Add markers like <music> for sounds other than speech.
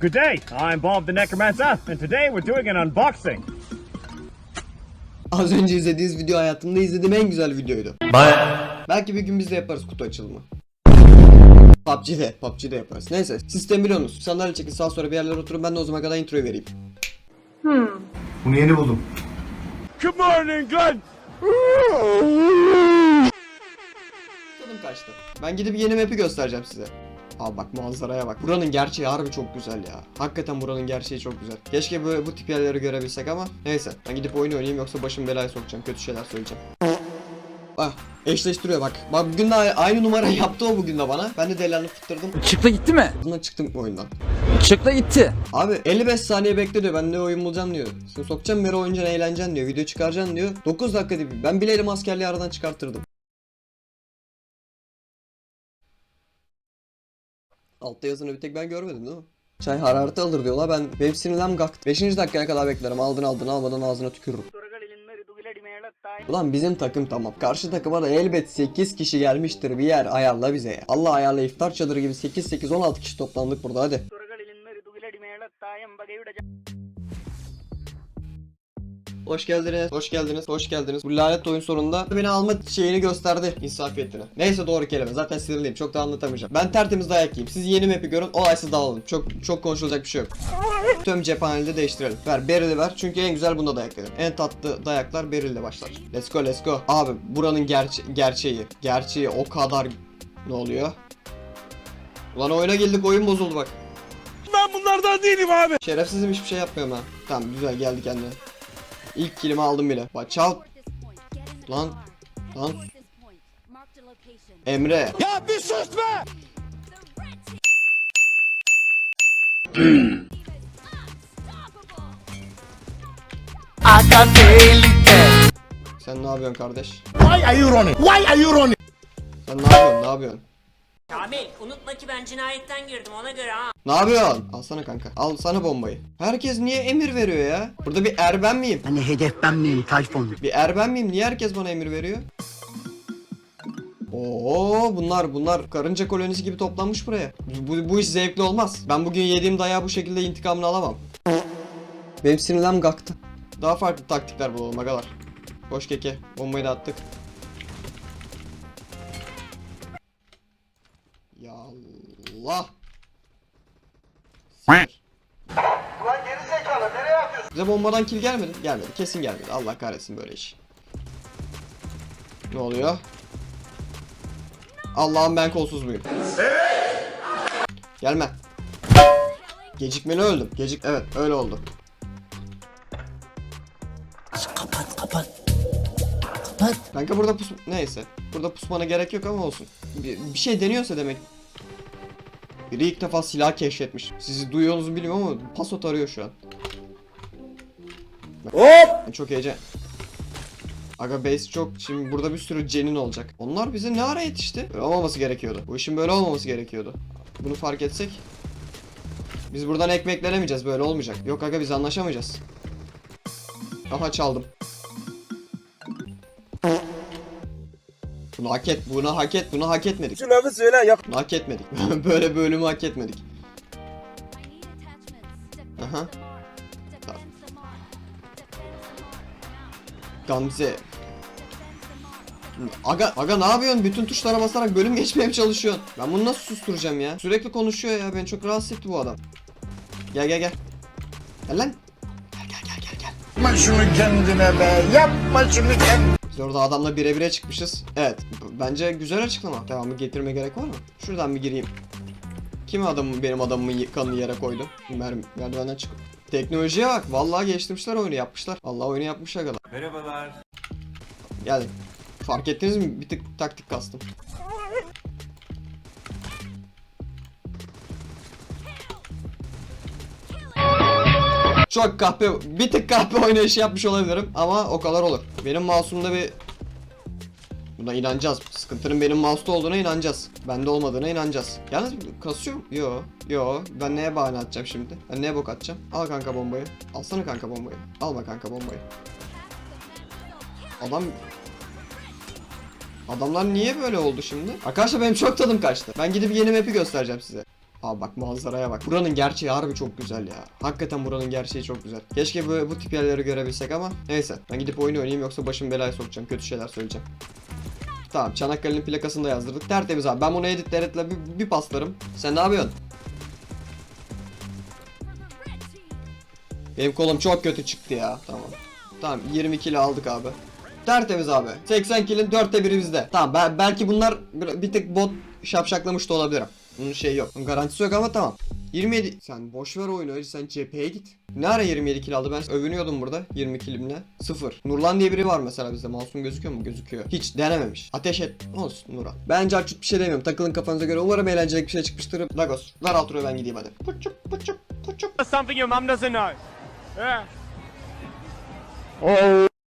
Good day, I'm Bob the Necromancer, and today we're doing an unboxing. Az önce izlediğiniz video hayatımda izlediğim en güzel videoydu. Belki bir gün biz de yaparız kutu açılımı. PUBG'de, PUBG'de yaparız. Neyse, sistem biliyorsunuz. Sandalye çekin sağa sonra bir yerlere oturun ben de o zaman kadar introyu vereyim. Bunu yeni buldum. Good morning, good. Tadım kaçtı. Ben gidip yeni map'i göstereceğim size. Abi bak manzaraya bak. Buranın gerçeği harbi çok güzel ya. Hakikaten buranın gerçeği çok güzel. Keşke bu, bu tip yerleri görebilsek ama neyse. Ben gidip oyun oynayayım yoksa başım belaya sokacağım. Kötü şeyler söyleyeceğim. Ah eşleştiriyor bak. Bak bugün de aynı numara <laughs> yaptı o bugün de bana. Ben de delanı fıttırdım. Çıktı gitti mi? Bundan çıktım oyundan. Çıktı gitti. Abi 55 saniye bekle diyor. Ben ne oyun bulacağım diyor. Seni sokacağım beri oyuncaksın eğleneceksin diyor. Video çıkaracaksın diyor. 9 dakika diyor. Ben bile elim askerliği aradan çıkartırdım. Altta yazını bir tek ben görmedim değil mi? Çay harareti alır diyorlar. Ben benim sinirlerim kalktı. 5. dakikaya kadar beklerim. Aldın aldın almadan ağzına tükürürüm. Ulan bizim takım tamam. Karşı takıma da elbet 8 kişi gelmiştir bir yer ayarla bize. Allah ayarla iftar çadırı gibi 8 8 16 kişi toplandık burada hadi. Hoş geldiniz. Hoş geldiniz. Hoş geldiniz. Bu lanet oyun sonunda beni alma şeyini gösterdi. insafiyetini. Neyse doğru kelime. Zaten sinirliyim. Çok da anlatamayacağım. Ben tertemiz dayak yiyeyim. Siz yeni map'i görün. Olaysız dağılın. Çok çok konuşulacak bir şey yok. Tüm cephaneyi de değiştirelim. Ver Beryl'i ver. Çünkü en güzel bunda dayak yedim. En tatlı dayaklar Beryl'le başlar. Let's go let's go. Abi buranın gerçe gerçeği. Gerçeği o kadar... Ne oluyor? Ulan oyuna geldik oyun bozuldu bak. Ben bunlardan değilim abi. Şerefsizim hiçbir şey yapmıyorum ha. Tamam güzel geldi kendine. İlk kilimi aldım bile. Bak çal. Lan. Lan. Emre. Ya bir sus be. Sen ne yapıyorsun kardeş? Why are you running? Why are you running? Sen ne yapıyorsun? Ne yapıyorsun? Abi unutma ki ben cinayetten girdim ona göre ha. Ne yapıyorsun? Alsana kanka. Al sana bombayı. Herkes niye emir veriyor ya? Burada bir er ben miyim? Hani hedef ben miyim Tayfun? Bir er ben miyim? Niye herkes bana emir veriyor? Oo bunlar bunlar karınca kolonisi gibi toplanmış buraya. Bu, bu iş zevkli olmaz. Ben bugün yediğim dayağı bu şekilde intikamını alamam. Benim sinirlerim kalktı. Daha farklı taktikler bulalım agalar. Boş keke. Bombayı da attık. Allah. Siktir. Bize bombadan kill gelmedi. Gelmedi. Kesin gelmedi. Allah kahretsin böyle iş. Ne oluyor? Allah'ım ben kolsuz muyum? Gelme. Gecikmeli öldüm. Gecik evet öyle oldu. Kapat kapat. Kanka burada pus neyse. Burada pusmana gerek yok ama olsun. Bir, bir şey deniyorsa demek. Biri ilk defa silah keşfetmiş. Sizi duyuyorsunuz bilmiyorum ama pasot arıyor şu an. Hop! Çok heyecan. Aga base çok şimdi burada bir sürü cenin olacak. Onlar bize ne ara yetişti? Böyle olmaması gerekiyordu. Bu işin böyle olmaması gerekiyordu. Bunu fark etsek. Biz buradan ekmeklenemeyeceğiz böyle olmayacak. Yok aga biz anlaşamayacağız. Aha çaldım. Bunu hak et, bunu hak et, bunu hak etmedik. Şu lafı söyle ya. Bunu hak etmedik. <laughs> Böyle bölümü hak etmedik. Aha. Gamze. Aga, aga ne yapıyorsun? Bütün tuşlara basarak bölüm geçmeye mi çalışıyorsun? Ben bunu nasıl susturacağım ya? Sürekli konuşuyor ya. Beni çok rahatsız etti bu adam. Gel gel gel. Gel lan. Gel gel gel gel gel. Yapma şunu kendine be. Yapma şunu kendine. Biz orada adamla birebire çıkmışız. Evet. Bence güzel açıklama. Devamı getirme gerek var mı? Şuradan bir gireyim. Kim adamı benim adamımı y- kanını yere koydu? Mer merdivenden çık. Teknolojiye bak. Vallahi geliştirmişler oyunu yapmışlar. Vallahi oyunu yapmışlar kadar. Merhabalar. Geldi. Fark ettiniz mi? Bir tık taktik kastım. Çok kahpe, bir tık kahpe oynayışı yapmış olabilirim ama o kadar olur. Benim mouse'umda bir... Buna inanacağız. Sıkıntının benim mouse'da olduğuna inanacağız. Bende olmadığına inanacağız. Yalnız kasıyor? Yo. Yo. Ben neye bahane atacağım şimdi? Ben neye bok atacağım? Al kanka bombayı. Alsana kanka bombayı. Alma kanka bombayı. Adam Adamlar niye böyle oldu şimdi? Arkadaşlar benim çok tadım kaçtı. Ben gidip yeni map'i göstereceğim size. Abi bak manzaraya bak. Buranın gerçeği harbi çok güzel ya. Hakikaten buranın gerçeği çok güzel. Keşke bu, bu tip yerleri görebilsek ama neyse. Ben gidip oyunu oynayayım yoksa başımı belaya sokacağım. Kötü şeyler söyleyeceğim. Tamam Çanakkale'nin plakasını da yazdırdık. Tertemiz abi. Ben bunu edit editle bir, bir paslarım. Sen ne yapıyorsun? Benim kolum çok kötü çıktı ya. Tamam. Tamam 20 kilo aldık abi. Tertemiz abi. 80 kilin dörtte biri bizde. Tamam ben, belki bunlar bir tık bot şapşaklamış da olabilirim. Bunun şey yok. Bunun garantisi yok ama tamam. 27 sen boş ver oyunu hadi sen cepheye git. Ne ara 27 kilo aldı ben övünüyordum burada 20 kilimle. Sıfır. Nurlan diye biri var mesela bizde. Masum gözüküyor mu? Gözüküyor. Hiç denememiş. Ateş et. Olsun Nurhan. Bence açık bir şey demiyorum. Takılın kafanıza göre. Umarım eğlenceli bir şey çıkmıştır. Lagos. Ver outro'yu ben gideyim hadi. Puçup puçup puçup. Something your mom doesn't know. Yeah. Oh.